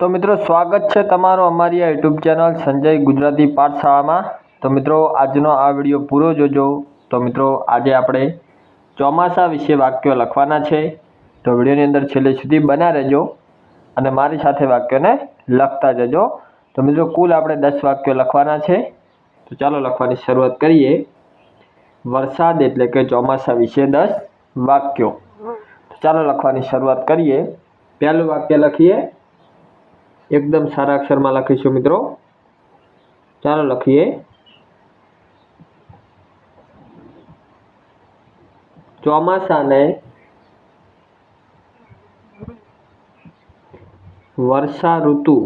તો મિત્રો સ્વાગત છે તમારો અમારી આ યુટ્યુબ ચેનલ સંજય ગુજરાતી પાઠશાળામાં. તો મિત્રો આજનો આ વીડિયો પૂરો જોજો. તો મિત્રો આજે આપણે ચોમાસા વિશે વાક્યો લખવાના છે. તો વિડીયોની અંદર છેલ્લે સુધી બના રહેજો અને મારી સાથે વાક્યોને લખતા જજો. તો મિત્રો કુલ આપણે દસ વાક્યો લખવાના છે. તો ચાલો લખવાની શરૂઆત કરીએ. વરસાદ એટલે કે ચોમાસા વિશે દસ વાક્યો. તો ચાલો લખવાની શરૂઆત કરીએ. પહેલું વાક્ય લખીએ. એકદમ સારા અક્ષરમાં લખીશું મિત્રો. ચાલો લખીએ. ચોમાસાને વર્ષા ઋતુ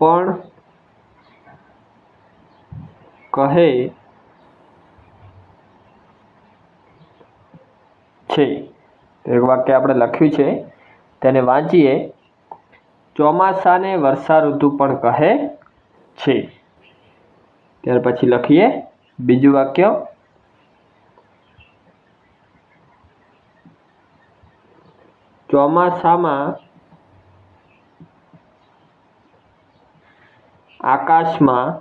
પણ કહે છે. એક વાક્ય આપણે લખ્યું છે. તેને વાંચીએ. ચોમાસાને વર્ષા ઋતુ પણ કહે છે. ત્યાર પછી લખીએ બીજું વાક્ય. ચોમાસામાં આકાશમાં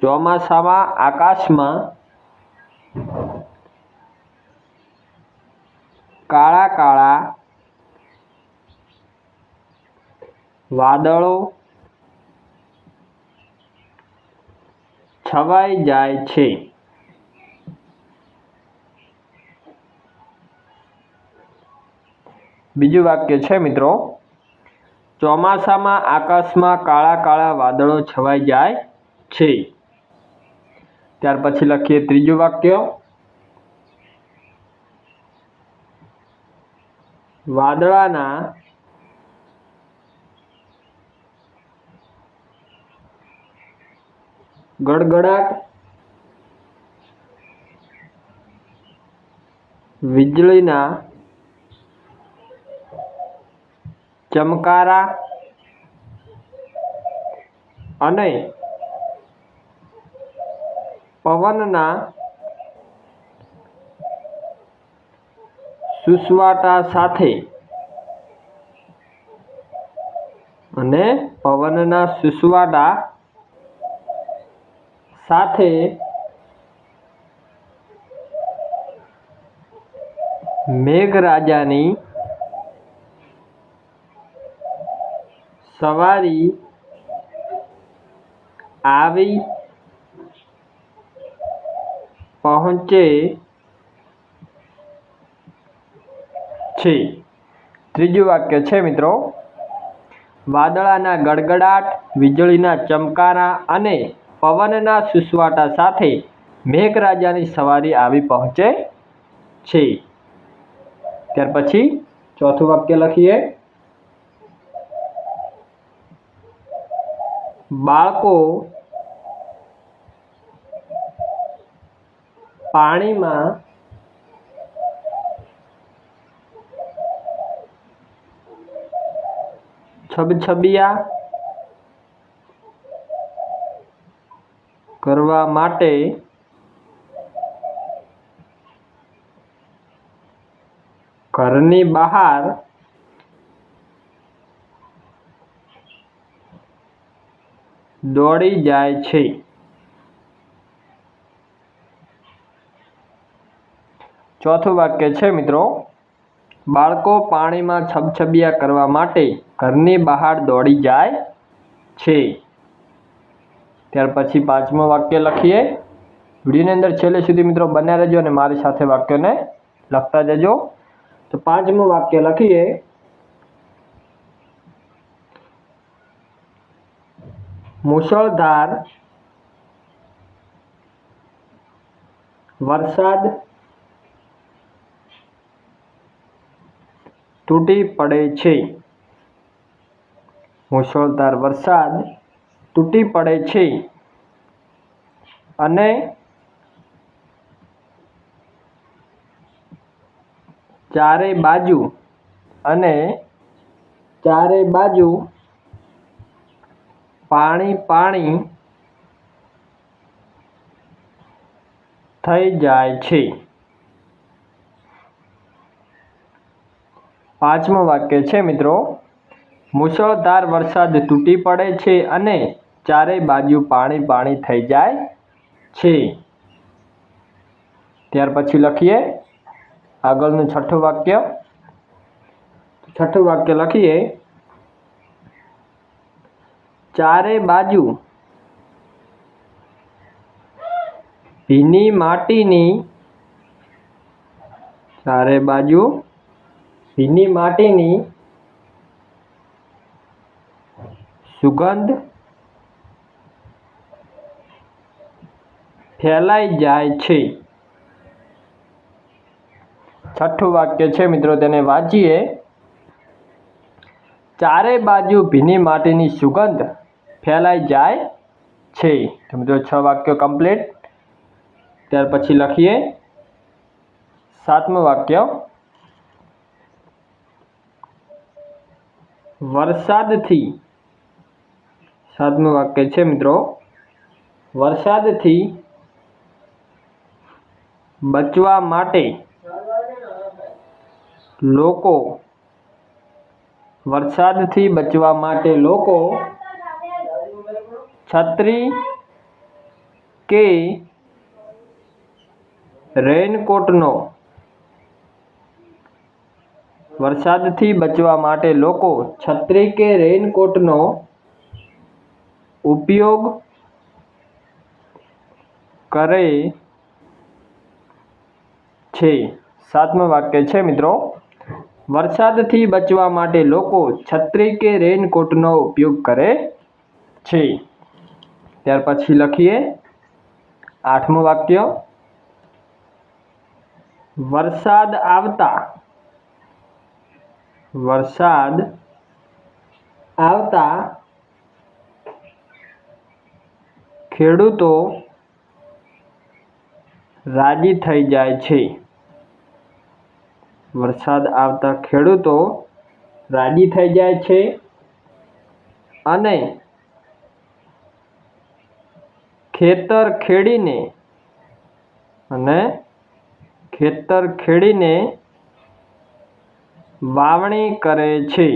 ચોમાસામાં આકાશમાં કાળા કાળા વાદળો છવાઈ જાય છે. બીજું વાક્ય છે, મિત્રો. ચોમાસામાં આકાશમાં કાળા કાળા વાદળો છવાઈ જાય છે. ત્યાર પછી લખીએ ત્રીજું વાક્ય. વાદળાના ગડગડાટ વીજળીના ચમકારા અને પવનના સુસવાટા સાથે અને પવનના સુસવાટા સાથે મેઘરાજાની સવારી આવી પહોંચે છે. ત્રીજું વાક્ય છે મિત્રો. વાદળાના ગડગડાટ, વીજળીના ચમકારા અને પવનના સુસવાટા સાથે મેઘરાજાની સવારી આવી પહોંચે છે. ત્યાર પછી ચોથું વાક્ય લખીએ. બાળકો, પાણીમાં છબછબિયા કરવા માટે ઘરની બહાર દોડી જાય છે. ચોથું વાક્ય છે મિત્રો, બાળકો પાણીમાં છબછબિયા કરવા માટે ઘરની બહાર દોડી જાય છે. ત્યાર પછી પાંચમું વાક્ય લખીએ. વિડીયોની અંદર છેલ્લે સુધી મિત્રો બન્યા રહેજો અને મારી સાથે વાક્યોને લખતા જજો. તો પાંચમું વાક્ય લખીએ. મુશળધાર વરસાદ તૂટી પડે છે. મુશળધાર વરસાદ તૂટી પડે છે. અને ચારે બાજુ અને ચારે બાજુ પાણી પાણી થઈ જાય છે. પાંચમો વાક્ય છે મિત્રો, મુશળધાર વરસાદ તૂટી પડે છે અને ચારે બાજુ પાણી પાણી થઈ જાય છે. ત્યાર પછી લખીએ આગળનું છઠ્ઠું વાક્ય. છઠ્ઠું વાક્ય લખીએ. ચારે બાજુ ભીની માટીની ચારે બાજુ ભીની માટીની સુગંધ ફેલાઈ જાય છે છઠ્ઠું વાક્ય છે મિત્રો તેને વાંચીએ. ચારે બાજુ ભીની માટીની સુગંધ ફેલાઈ જાય છે. તો મિત્રો, છ વાક્યો કમ્પ્લીટ ત્યાર પછી લખીએ. સાતમું વાક્ય. વરસાદથી. સાતમું વાક્ય છે, મિત્રો. વરસાદથી બચવા માટે લોકો વરસાદથી બચવા માટે લોકો છત્રી કે રેઇનકોટનો વરસાદથી બચવા માટે લોકો છત્રી કે રેઇનકોટનો ઉપયોગ કરે છે. સાતમું વાક્ય છે, મિત્રો. વરસાદથી બચવા માટે લોકો છત્રી કે રેઇનકોટનો ઉપયોગ કરે છે. ત્યાર પછી લખીએ આઠમું વાક્ય. વરસાદ આવતા વરસાદ આવતા ખેડૂતો રાજી થઈ જાય છે. વરસાદ આવતા ખેડૂતો રાજી થઈ જાય છે અને ખેતર ખેડીને અને ખેતર ખેડીને વાવણી કરે છે.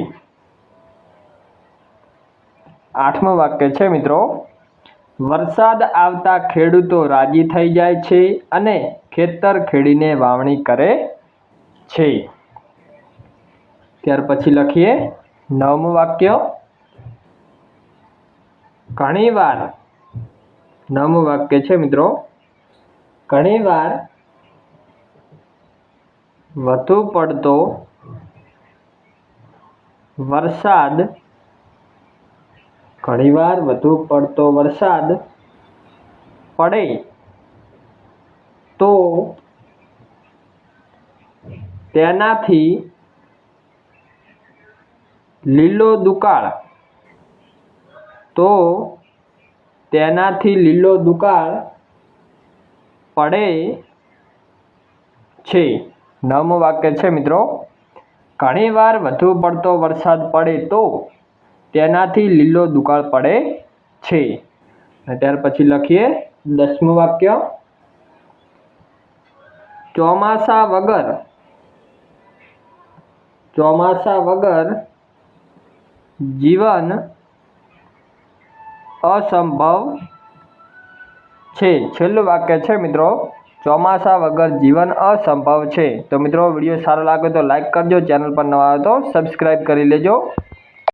આઠમું વાક્ય છે મિત્રો. વરસાદ આવતા ખેડૂતો રાજી થઈ જાય છે અને ખેતર ખેડીને વાવણી કરે છે. ત્યાર પછી લખીએ નવમું વાક્ય. ઘણીવાર, નવમું વાક્ય છે મિત્રો. ઘણીવાર વધુ પડતો વરસાદ, ઘણીવાર વધુ પડતો વરસાદ પડે તો તેનાથી લીલો દુકાળ. તો તેનાથી લીલો દુકાળ પડે છે. નવમું વાક્ય છે મિત્રો. ઘણીવાર વધુ પડતો વરસાદ પડે તો તેનાથી લીલો દુકાળ પડે છે. ત્યાર પછી લખીએ દસમું વાક્ય. ચોમાસા વગર ચોમાસા વગર જીવન અસંભવ છે. છેલ્લું વાક્ય છે મિત્રો, ચોમાસા વગર જીવન અસંભવ છે. તો મિત્રો, વીડિયો સારો લાગે તો લાઈક કરજો, ચેનલ પર નવા આવે તો સબસ્ક્રાઈબ કરી લેજો.